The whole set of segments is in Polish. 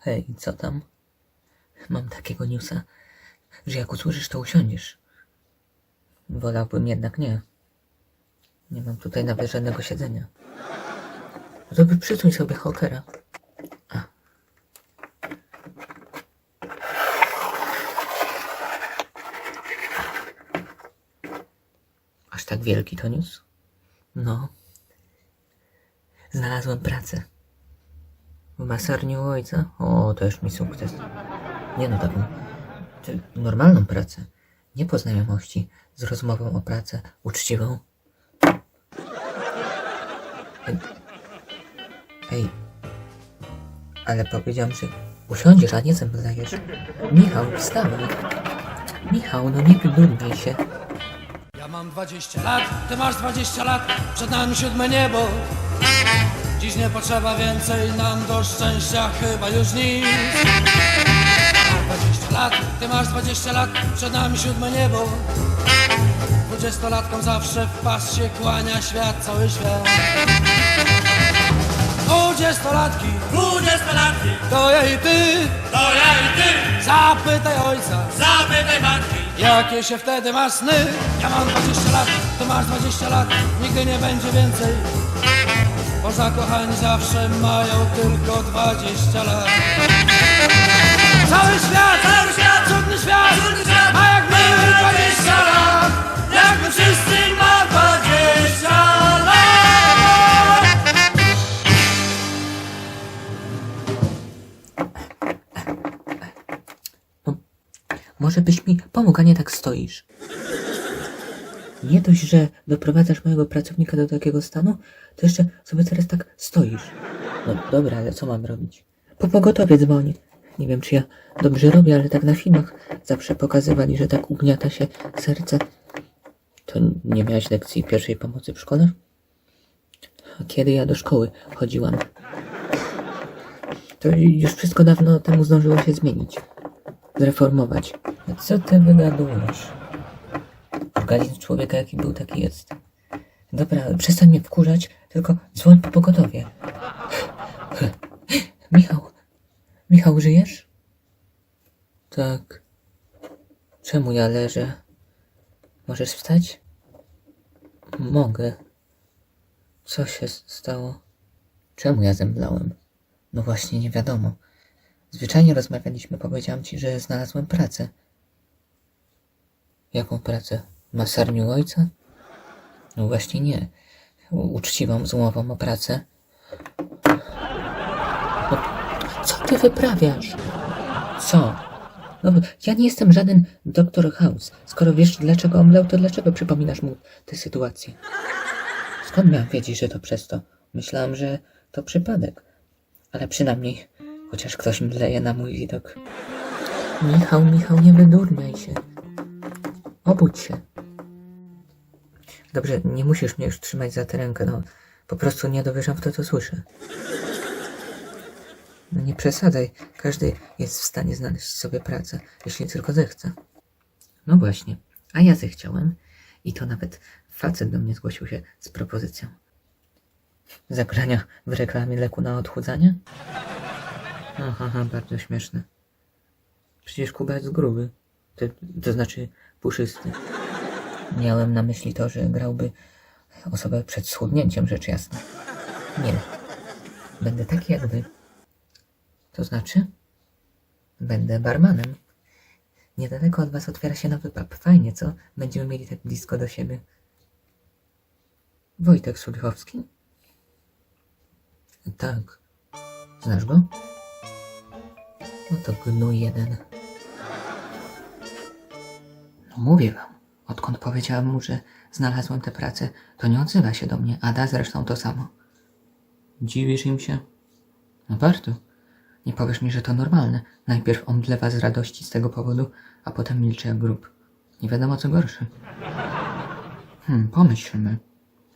Hej, co tam? Mam takiego newsa, że jak usłyszysz, to usiądziesz. Wolałbym jednak nie. Nie mam tutaj nawet żadnego siedzenia. By przysuń sobie hokera. A. Aż tak wielki to news? No. Znalazłem pracę. W masarniu ojca? O, to już mi sukces. Nie no, taką normalną pracę. Nie po znajomości, z rozmową o pracę, uczciwą. Ej, ale powiedziałem, że usiądziesz, a nie zemdlejesz. Michał, wstawaj. Michał, no nie wydurniaj się. Ja mam 20 lat, ty masz 20 lat, przed nami siódme niebo. Dziś nie potrzeba więcej nam do szczęścia, chyba już nic. Ja mam 20 lat, ty masz 20 lat, przed nami siódme niebo. Dwudziestolatkom zawsze w pas się kłania świat, cały świat. Dwudziestolatki, Dwudziestolatki, to ja i ty, to ja i ty, zapytaj ojca. zapytaj matki. Jakie się wtedy ma sny? Ja mam 20 lat, ty masz 20 lat, nigdy nie będzie więcej. Bo zakochani zawsze mają tylko 20 lat. Cały świat, cały świat, cudny świat, Cudny świat, ma jak my 20 lat, jak wszyscy ma 20 lat. Może byś mi pomógł, a nie tak stoisz. Nie dość, że doprowadzasz mojego pracownika do takiego stanu, to jeszcze sobie teraz tak stoisz. No dobra, ale co mam robić? Po pogotowie dzwonię. Nie wiem, czy ja dobrze robię, ale tak na filmach zawsze pokazywali, że tak ugniata się serce. To nie miałeś lekcji pierwszej pomocy w szkole? Kiedy ja do szkoły chodziłam? To już wszystko dawno temu zdążyło się zmienić. Zreformować. A co ty wygadujesz? Organizm człowieka jaki był, taki jest. Dobra, przestań mnie wkurzać, tylko dzwoń po pogotowie. Michał, Michał, żyjesz? Tak. Czemu ja leżę? Możesz wstać? Mogę. Co się stało? Czemu ja zemdlałem? No właśnie, nie wiadomo. Zwyczajnie rozmawialiśmy, powiedziałam ci, że znalazłem pracę. Jaką pracę? Masarniu ojca? No właśnie nie. Uczciwą, z umową o pracę. No, co ty wyprawiasz? Co? No, ja nie jestem żaden doktor House. Skoro wiesz, dlaczego omdlał, to dlaczego przypominasz mu tę sytuację? Skąd miałem wiedzieć, że to przez to? Myślałam, że to przypadek. Ale przynajmniej chociaż ktoś mdleje na mój widok. Michał, Michał, nie wydurniaj się. Obudź się. Dobrze, nie musisz mnie już trzymać za tę rękę, no. Po prostu nie dowierzam w to, co słyszę. No nie przesadzaj. Każdy jest w stanie znaleźć sobie pracę, jeśli tylko zechce. No właśnie. A ja zechciałem. I to nawet facet do mnie zgłosił się z propozycją. Zagrania w reklamie leku na odchudzanie? Aha, aha, bardzo śmieszne. Przecież Kuba jest gruby. To, to znaczy puszysty. Miałem na myśli to, że grałby osobę przed schudnięciem, rzecz jasna. Nie. Będę taki jak wy. To znaczy? Będę barmanem. Niedaleko od was otwiera się nowy pub. Fajnie, co? Będziemy mieli tak blisko do siebie. Wojtek Sulichowski? Tak. Znasz go? No to gnój jeden. No mówię wam, odkąd powiedziałem mu, że znalazłem tę pracę, to nie odzywa się do mnie. Ada zresztą to samo. Dziwisz im się? No warto. Nie powiesz mi, że to normalne. Najpierw omdlewa z radości z tego powodu, a potem milczy jak grób. Nie wiadomo co gorsze. Hmm, pomyślmy.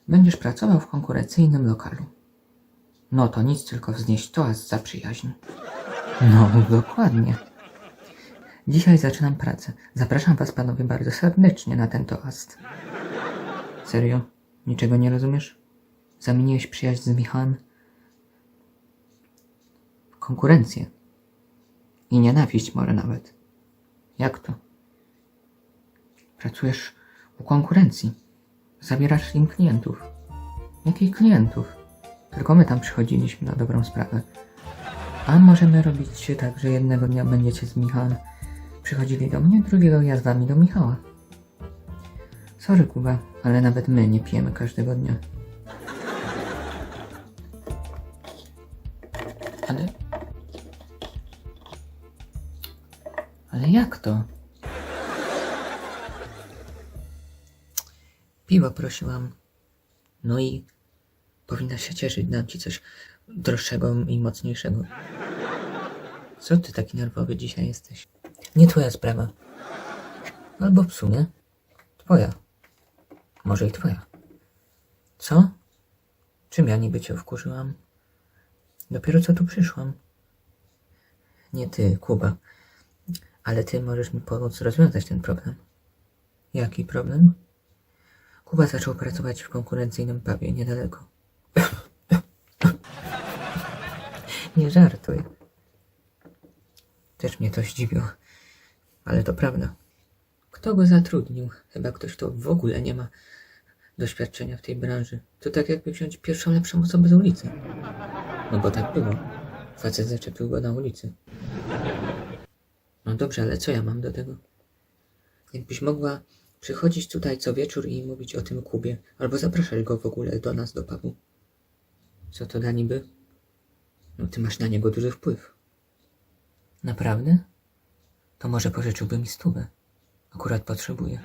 Będziesz pracował w konkurencyjnym lokalu. No to nic, tylko wznieść toast za przyjaźń. No, dokładnie. Dzisiaj zaczynam pracę. Zapraszam was panowie bardzo serdecznie na ten toast. Serio? Niczego nie rozumiesz? Zamieniłeś przyjaźń z Michałem w konkurencję. I nienawiść może nawet. Jak to? Pracujesz u konkurencji. Zabierasz im klientów. Jakich klientów? Tylko my tam przychodziliśmy na dobrą sprawę. A możemy robić tak, że jednego dnia będziecie z Michałem przychodzili do mnie, drugiego ja z do Michała. Sorry, Kuba, ale nawet my nie pijemy każdego dnia. Ale... Ale jak to? Piwo prosiłam. No i powinnaś się cieszyć, dam ci coś droższego i mocniejszego. Co ty taki nerwowy dzisiaj jesteś? Nie twoja sprawa. Albo w sumie twoja. Może i twoja. Co? Czym ja niby cię wkurzyłam? Dopiero co tu przyszłam. Nie ty, Kuba. Ale ty możesz mi pomóc rozwiązać ten problem. Jaki problem? Kuba zaczął pracować w konkurencyjnym pubie niedaleko. Nie żartuj. Też mnie to zdziwiło. Ale to prawda. Kto go zatrudnił? Chyba ktoś, kto w ogóle nie ma doświadczenia w tej branży. To tak jakby wziąć pierwszą lepszą osobę z ulicy. No bo tak było. Facet zaczepił go na ulicy. No dobrze, ale co ja mam do tego? Jakbyś mogła przychodzić tutaj co wieczór i mówić o tym Kubie, albo zapraszać go w ogóle do nas, do pubu. Co to da niby? No ty masz na niego duży wpływ. Naprawdę? To może pożyczyłby mi stówę. Akurat potrzebuję.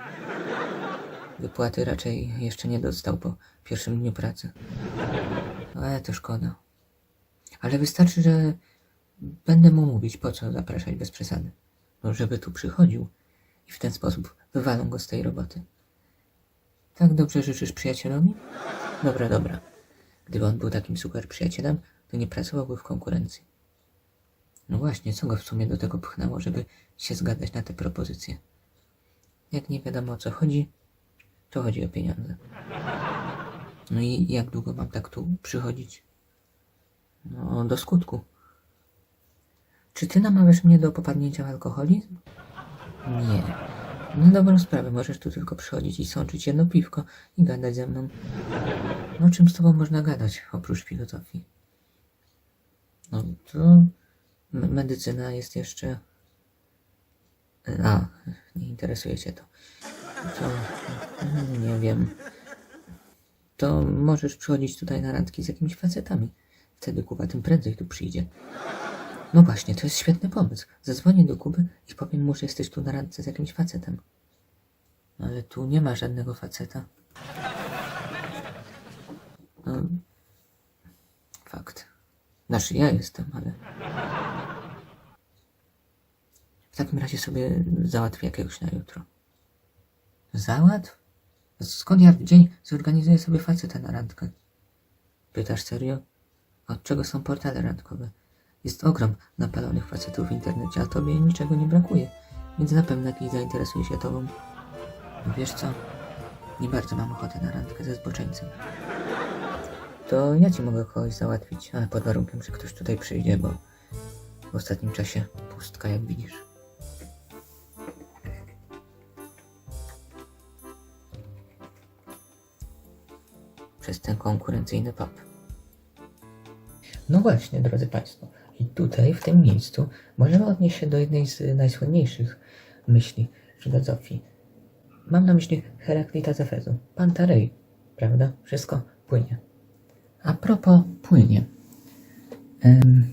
Wypłaty raczej jeszcze nie dostał po pierwszym dniu pracy. Ale to szkoda. Ale wystarczy, że będę mu mówić, po co zapraszać bez przesady. No, żeby tu przychodził i w ten sposób wywalą go z tej roboty. Tak dobrze życzysz przyjacielowi? Dobra, dobra. Gdyby on był takim super przyjacielem, to nie pracowałby w konkurencji. No właśnie, co go w sumie do tego pchnęło, żeby się zgadzać na te propozycje? Jak nie wiadomo o co chodzi, to chodzi o pieniądze. No i jak długo mam tak tu przychodzić? No, do skutku. Czy ty namawiasz mnie do popadnięcia w alkoholizm? Nie. Na dobrą sprawę możesz tu tylko przychodzić i sączyć jedno piwko i gadać ze mną. No czym z tobą można gadać, oprócz filozofii? No to medycyna jest jeszcze... A, nie interesuje cię to. To... mm, nie wiem. To możesz przychodzić tutaj na randki z jakimiś facetami. Wtedy Kuba tym prędzej tu przyjdzie. No właśnie, to jest świetny pomysł. Zadzwonię do Kuby i powiem mu, że jesteś tu na randce z jakimś facetem. Ale tu nie ma żadnego faceta. No, fakt. Znaczy ja jestem, ale... Takim razie sobie załatwię jakiegoś na jutro. Załatw? Skąd ja w dzień zorganizuję sobie faceta na randkę? Pytasz serio? Od czego są portale randkowe? Jest ogrom napalonych facetów w internecie, a tobie niczego nie brakuje, więc na pewno jakiś zainteresuje się tobą. Wiesz co? Nie bardzo mam ochotę na randkę ze zboczeńcem. To ja ci mogę kogoś załatwić, ale pod warunkiem, że ktoś tutaj przyjdzie, bo w ostatnim czasie pustka, jak widzisz. Przez ten konkurencyjny pub. No właśnie, drodzy Państwo, i tutaj, w tym miejscu, możemy odnieść się do jednej z najsłynniejszych myśli filozofii. Mam na myśli Heraklita z Efezu, prawda? Wszystko płynie. A propos płynie. Em,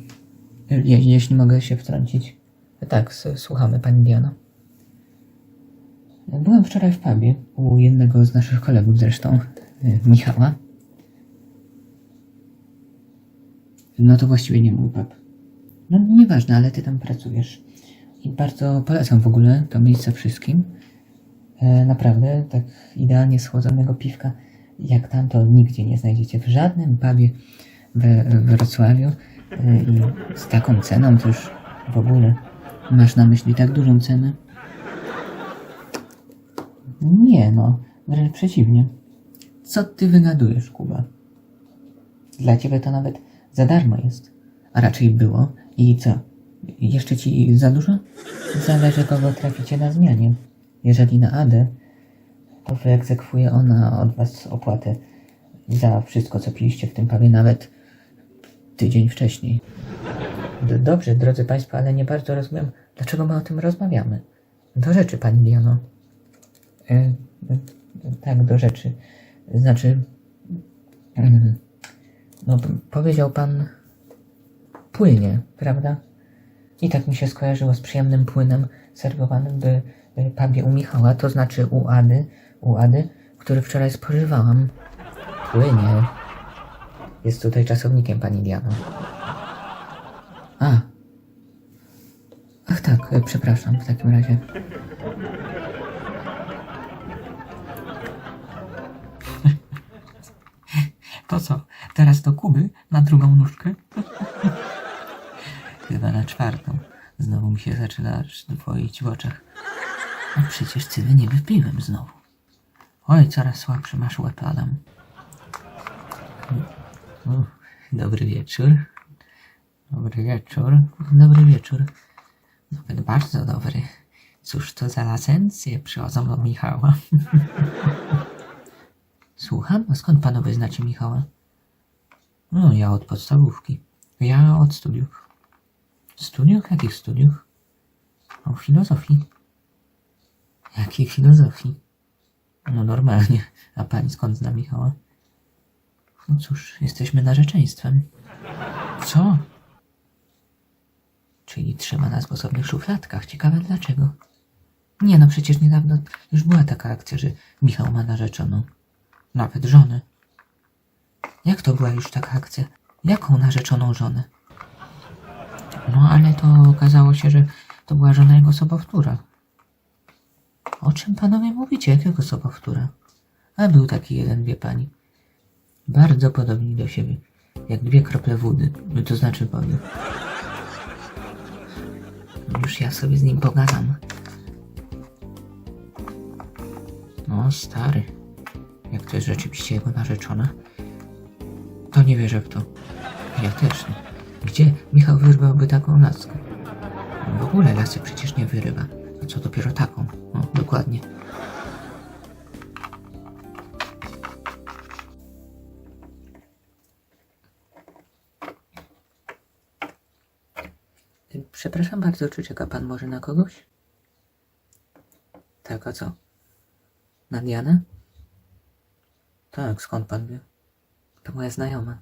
je, jeśli mogę się wtrącić. Tak, słuchamy, Pani Diana. Byłem wczoraj w pubie u jednego z naszych kolegów zresztą, y, Michała. No to właściwie nie mój pub. No nieważne, ale ty tam pracujesz. I bardzo polecam w ogóle to miejsce wszystkim. E, naprawdę, tak idealnie schłodzonego piwka jak tam to nigdzie nie znajdziecie w żadnym pubie we Wrocławiu. E, I z taką ceną to już w ogóle masz na myśli tak dużą cenę? Nie no, wręcz przeciwnie. Co ty wygadujesz, Kuba? Dla ciebie to nawet za darmo jest. A raczej było. I co? Jeszcze ci za dużo? Zależy kogo traficie na zmianie. Jeżeli na Adę, to wyegzekwuje ona od was opłatę za wszystko, co piliście w tym pubie nawet tydzień wcześniej. D- Dobrze, drodzy Państwo, ale nie bardzo rozumiem, dlaczego my o tym rozmawiamy. Do rzeczy, Pani Diano. E, tak, do rzeczy. Znaczy, mm, no, powiedział Pan płynie, prawda? I tak mi się skojarzyło z przyjemnym płynem serwowanym w y, pubie u Michała, to znaczy u Ady, u Ady, który wczoraj spożywałam. Płynie. Jest tutaj czasownikiem, pani Diano. A. Ach tak, y, przepraszam w takim razie. Teraz do Kuby na drugą nóżkę? Chyba na czwartą. Znowu mi się zaczyna dwoić w oczach. A przecież tyle nie wypiłem znowu. Oj, coraz słabszy masz łeb, Adam. Uff, Dobry wieczór. Dobry wieczór. Dobry wieczór. Nawet bardzo dobry. Cóż to za lasencje przychodzą do Michała? Słucham? A skąd panowie znacie Michała? No, ja od podstawówki. Ja od studiów. Studiów? Jakich studiów? O filozofii. Jakiej filozofii? No normalnie. A pani skąd zna Michała? No cóż, jesteśmy narzeczeństwem. Co? Czyli trzyma nas w osobnych szufladkach. Ciekawe dlaczego. Nie no, przecież niedawno już była taka akcja, że Michał ma narzeczoną. Nawet żonę. Jak to była już taka akcja? Jaką narzeczoną żonę? No ale to okazało się, że to była żona jego sobowtóra. O czym panowie mówicie? Jakiego sobowtóra? A był taki jeden, wie pani. Bardzo podobni do siebie. Jak dwie krople wody. No To znaczy wody. Już ja sobie z nim pogadam. No, stary. Jak to jest rzeczywiście jego narzeczona? To nie wierzę w to. Ja też nie. Gdzie Michał wyrwałby taką laskę? W ogóle lasy przecież nie wyrywa. A co dopiero taką? No, dokładnie. Y, Przepraszam bardzo, czy czeka pan może na kogoś? Tak, a co? Na Dianę? Tak, skąd pan wie? To moja znajoma.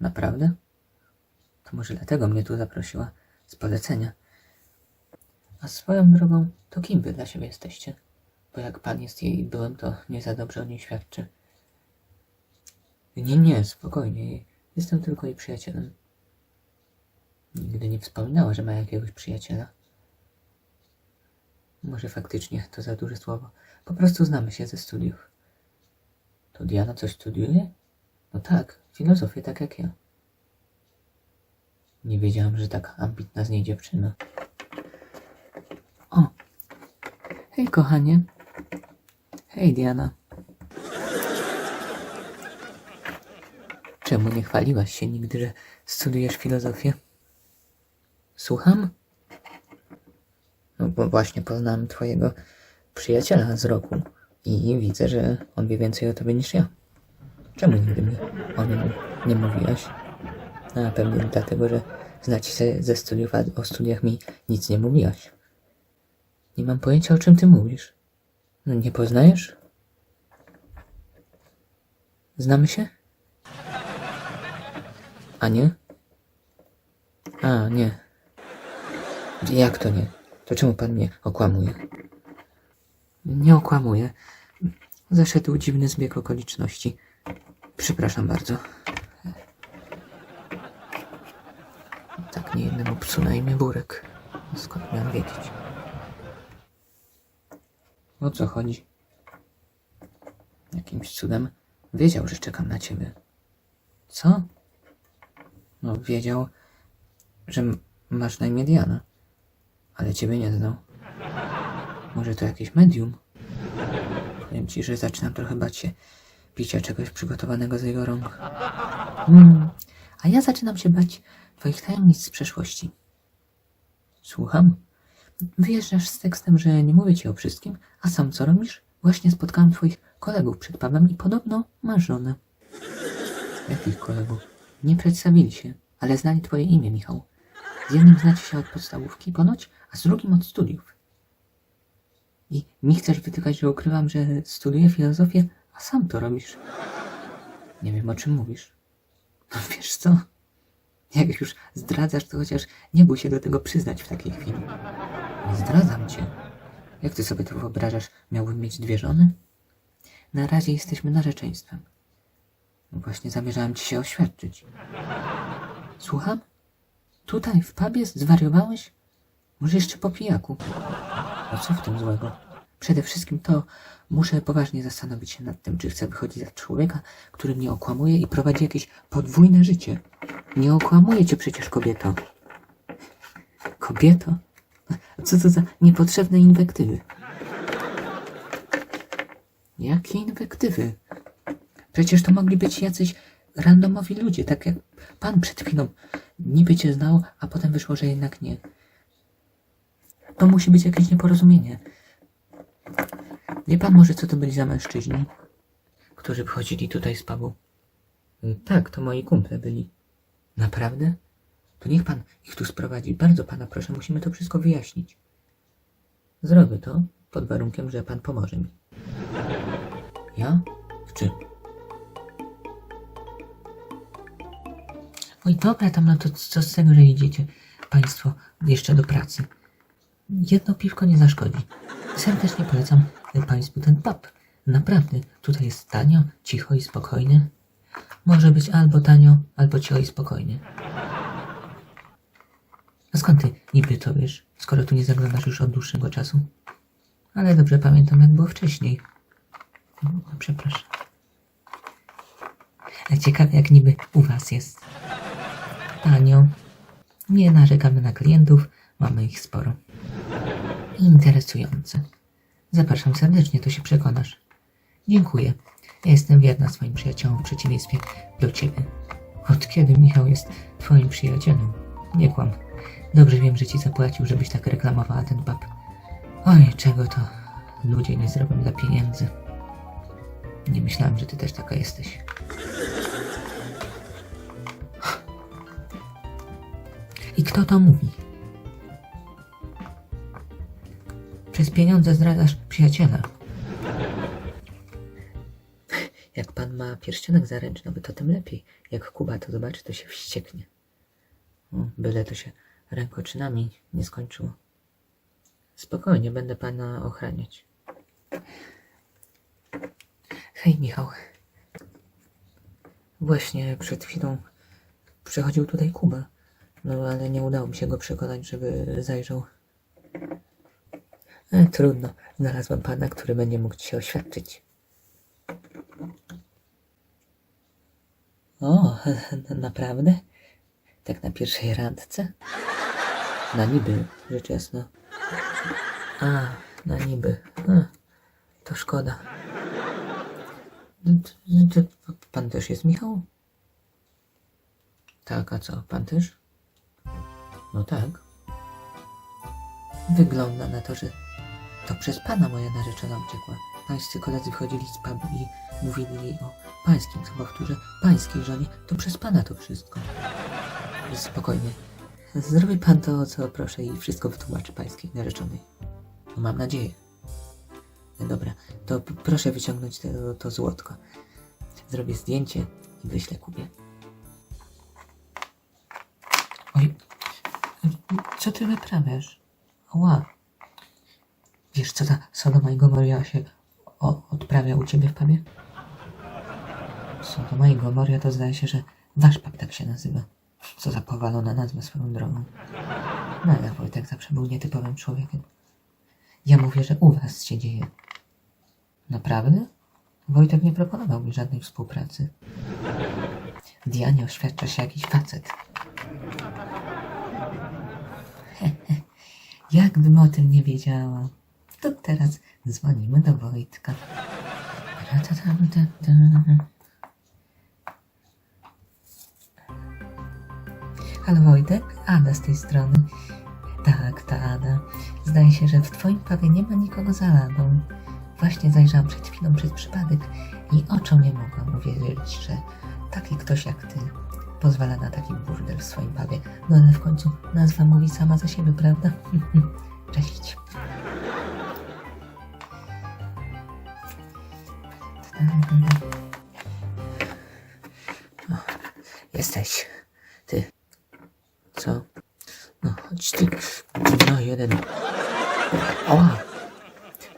Naprawdę? To może dlatego mnie tu zaprosiła. Z polecenia. A swoją drogą, to kim wy dla siebie jesteście? Bo jak pan jest jej byłem, to nie za dobrze o niej świadczy. Nie, nie, spokojnie. Jestem tylko jej przyjacielem. Nigdy nie wspominała, że ma jakiegoś przyjaciela. Może faktycznie to za duże słowo. Po prostu znamy się ze studiów. To Diana coś studiuje? No tak, filozofię tak jak ja. Nie wiedziałam, że taka ambitna z niej dziewczyna. O! Hej, kochanie. Hej, Diana. Czemu nie chwaliłaś się nigdy, że studiujesz filozofię? Słucham? No bo właśnie poznałem twojego przyjaciela z roku i widzę, że on wie więcej o tobie niż ja. Czemu nigdy mi o nim nie mówiłaś? A pewnie dlatego, że znacie się ze studiów, a o studiach mi nic nie mówiłaś. Nie mam pojęcia, o czym ty mówisz. No, nie poznajesz? Znamy się? A nie? A, nie. Jak to nie? To czemu pan mnie okłamuje? Nie okłamuję. Zaszedł dziwny zbieg okoliczności. Przepraszam bardzo. Tak nie jednemu psu na imię Burek. Skąd miałem wiedzieć? O co chodzi? Jakimś cudem wiedział, że czekam na ciebie. Co? No, wiedział, że masz na imię Diana, ale ciebie nie znał. Może to jakieś medium? Powiem ci, że zaczynam trochę bać się picia czegoś przygotowanego z jego rąk. Mm, a ja zaczynam się bać twoich tajemnic z przeszłości. Słucham? Wyjeżdżasz z tekstem, że nie mówię ci o wszystkim, a sam co robisz? Właśnie spotkałem twoich kolegów przed pubem i podobno masz żonę. Jakich kolegów? Nie przedstawili się, ale znali twoje imię, Michał. Z jednym znacie się od podstawówki ponoć, a z drugim od studiów. I mi chcesz wytykać, że ukrywam, że studiuję filozofię, a sam to robisz. Nie wiem, o czym mówisz. No wiesz co? Jak już zdradzasz, to chociaż nie bój się do tego przyznać w takiej chwili. Nie zdradzam cię. Jak ty sobie to wyobrażasz? Miałbym mieć dwie żony? Na razie jesteśmy narzeczeństwem. Właśnie zamierzałem ci się oświadczyć. Słucham? Tutaj, w pubie, zwariowałeś? Może jeszcze po pijaku? A co w tym złego? Przede wszystkim to muszę poważnie zastanowić się nad tym, czy chcę wychodzić za człowieka, który mnie okłamuje i prowadzi jakieś podwójne życie. Nie okłamuje cię przecież kobieto. Kobieto? Co to za niepotrzebne inwektywy? Jakie inwektywy? Przecież to mogli być jacyś randomowi ludzie, tak jak pan przed chwilą niby cię znał, a potem wyszło, że jednak nie. To musi być jakieś nieporozumienie. Wie pan może, co to byli za mężczyźni, którzy wchodzili tutaj z pubu? Y, Tak, to moi kumple byli. Naprawdę? To niech pan ich tu sprowadzi. Bardzo pana proszę, musimy to wszystko wyjaśnić. Zrobię to pod warunkiem, że pan pomoże mi. Ja? W czym? Oj, dobra, tam no to co z tego, że idziecie państwo jeszcze do pracy. Jedno piwko nie zaszkodzi. Serdecznie polecam państwu ten pub. Naprawdę, tutaj jest tanio, cicho i spokojnie. Może być albo tanio, albo cicho i spokojnie. A skąd ty niby to wiesz, skoro tu nie zaglądasz już od dłuższego czasu? Ale dobrze pamiętam, jak było wcześniej. No, przepraszam. Ciekawe, jak niby u was jest. Tanio. Nie narzekamy na klientów, mamy ich sporo. Interesujące. Zapraszam serdecznie, to się przekonasz. Dziękuję. Ja jestem wierna swoim przyjaciołom w przeciwieństwie do ciebie. Od kiedy Michał jest twoim przyjacielem? Nie kłam. Dobrze wiem, że ci zapłacił, żebyś tak reklamowała ten pub. Oj, czego to ludzie nie zrobią dla pieniędzy. Nie myślałem, że ty też taka jesteś. I kto to mówi? Przez pieniądze zdradzasz przyjaciela. Jak pan ma pierścionek zaręcznowy, to tym lepiej. Jak Kuba to zobaczy, to się wścieknie. Byle to się rękoczynami nie skończyło. Spokojnie, będę pana ochraniać. Hej, Michał. Właśnie przed chwilą przychodził tutaj Kuba. No ale nie udało mi się go przekonać, żeby zajrzał. E, trudno. Znalazłem pana, który będzie mógł ci się oświadczyć. O, naprawdę? Tak na pierwszej randce? Na niby, rzecz jasna. A, na niby. To szkoda. Pan też jest Michał? Tak, a co, pan też? No tak. Wygląda na to, że to przez pana moja narzeczona uciekła. Pańscy koledzy wchodzili z pubu i mówili jej o pańskim sobowtórze, pańskiej żonie. To przez pana to wszystko. Spokojnie. Zrobi pan to, co proszę i wszystko wytłumaczy pańskiej narzeczonej. No, mam nadzieję. Dobra, to proszę wyciągnąć to, to złotko. Zrobię zdjęcie i wyślę Kubie. Oj, co ty wyprawiasz? Ła. Wiesz, co ta Sodoma i Gomoria się o, odprawia u ciebie w pubie? Sodoma i Gomoria to zdaje się, że wasz pub tak się nazywa. Co za powalona nazwa swoją drogą. No ale Wojtek zawsze był nietypowym człowiekiem. Ja mówię, że u was się dzieje. Naprawdę? Wojtek nie proponował mi żadnej współpracy. Dianie oświadcza się jakiś facet. Jakbym o tym nie wiedziała. To teraz dzwonimy do Wojtka. Halo Wojtek, Ada z tej strony. Tak, Tada. Zdaje się, że w twoim pawie nie ma nikogo za ladą. Właśnie zajrzałam przed chwilą przez przypadek i oczom nie mogłam uwierzyć, że taki ktoś jak ty pozwala na taki burdel w swoim pawie. No ale w końcu nazwa mówi sama za siebie, prawda? Cześć. Jesteś. Ty. Co? No, chodź ty. No, jeden. Oła.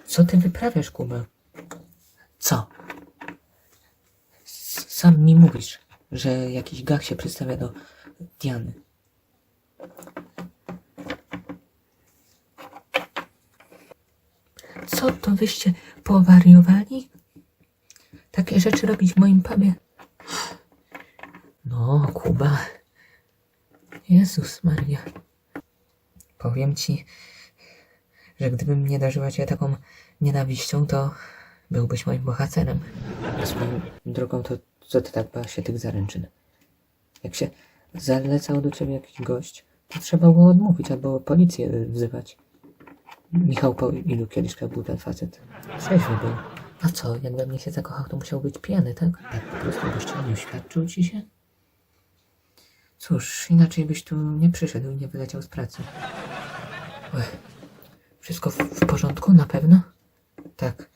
Co ty wyprawiasz, Kuba? Co? Sam mi mówisz, że jakiś gach się przedstawia do Diany. Co to wyście powariowali? Takie rzeczy robić w moim pubie? No, Kuba. Jezus Maria. Powiem ci, że gdybym nie darzyła cię taką nienawiścią, to byłbyś moim bohaterem. A swoją drogą, to co ty tak bała się tych zaręczyn? Jak się zalecał do ciebie jakiś gość, to trzeba było odmówić albo policję wzywać. Michał, po ilu kieliszkach był ten facet? Trzeźwy był. A co, jak we mnie się zakochał, to musiał być pijany, tak? Tak po prostu gościa nie oświadczył ci się? Cóż, inaczej byś tu nie przyszedł i nie wyleciał z pracy. Ech. Wszystko w, w porządku, na pewno? Tak,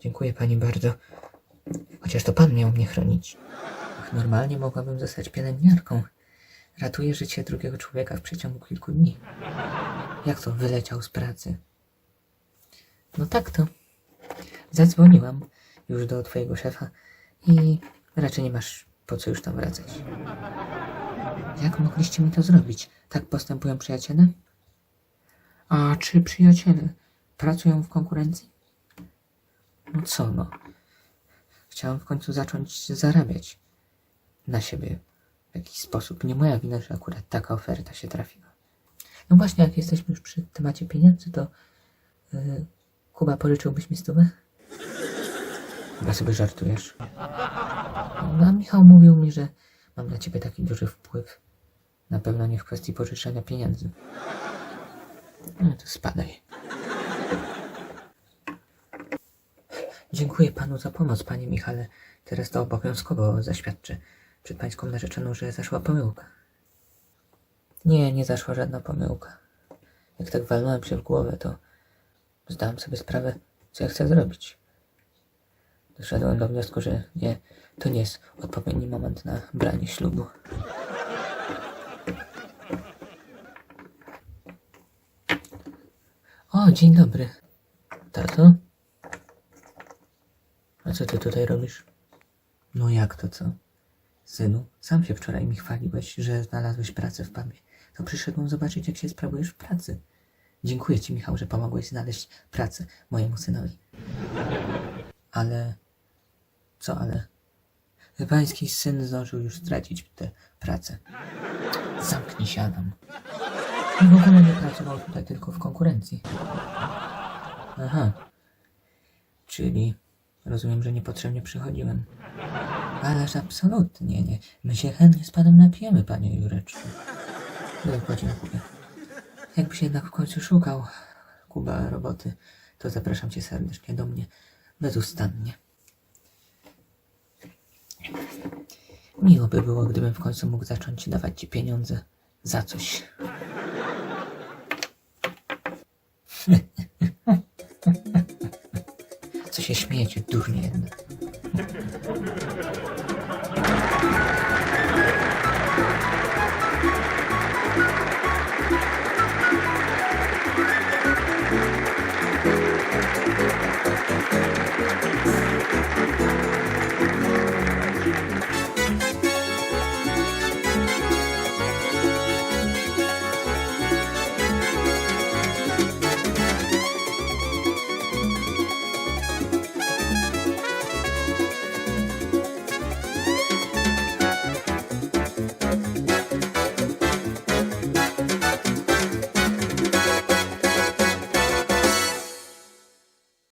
dziękuję pani bardzo. Chociaż to pan miał mnie chronić. Ach, Normalnie mogłabym zostać pielęgniarką. Ratuję życie drugiego człowieka w przeciągu kilku dni. Jak to wyleciał z pracy? No tak to. Zadzwoniłam już do twojego szefa i raczej nie masz po co już tam wracać. Jak mogliście mi to zrobić? Tak postępują przyjaciele? A czy przyjaciele pracują w konkurencji? No co no? Chciałam w końcu zacząć zarabiać na siebie w jakiś sposób. Nie moja wina, że akurat taka oferta się trafiła. No właśnie, jak jesteśmy już przy temacie pieniędzy, to yy, Kuba, pożyczyłbyś mi stówę? Chyba sobie żartujesz. No, Michał mówił mi, że mam na ciebie taki duży wpływ. Na pewno nie w kwestii pożyczania pieniędzy. No to spadaj. Dziękuję panu za pomoc, panie Michale. Teraz to obowiązkowo zaświadczę przed pańską narzeczoną, że zaszła pomyłka. Nie, nie zaszła żadna pomyłka. Jak tak walnąłem się w głowę, to zdałem sobie sprawę, co ja chcę zrobić. Doszedłem do wniosku, że nie, to nie jest odpowiedni moment na branie ślubu. O, dzień dobry. Tato? A co ty tutaj robisz? No jak to co? Synu, sam się wczoraj mi chwaliłeś, że znalazłeś pracę w pubie. To przyszedłem zobaczyć, jak się sprawujesz w pracy. Dziękuję ci, Michał, że pomogłeś znaleźć pracę mojemu synowi. Ale... Co ale? Pański syn zdążył już stracić tę pracę. Zamknij się, Adam. I w ogóle nie pracował tutaj tylko w konkurencji. Aha. Czyli rozumiem, że niepotrzebnie przychodziłem. Ależ absolutnie nie. My się chętnie z panem napijemy, panie Jureczku. Tylko dziękuję. Jakbyś jednak w końcu szukał, Kuba, roboty, to zapraszam cię serdecznie do mnie. Bezustannie. Miło by było, gdybym w końcu mógł zacząć dawać ci pieniądze za coś. Co się śmiejecie, durnie jednak.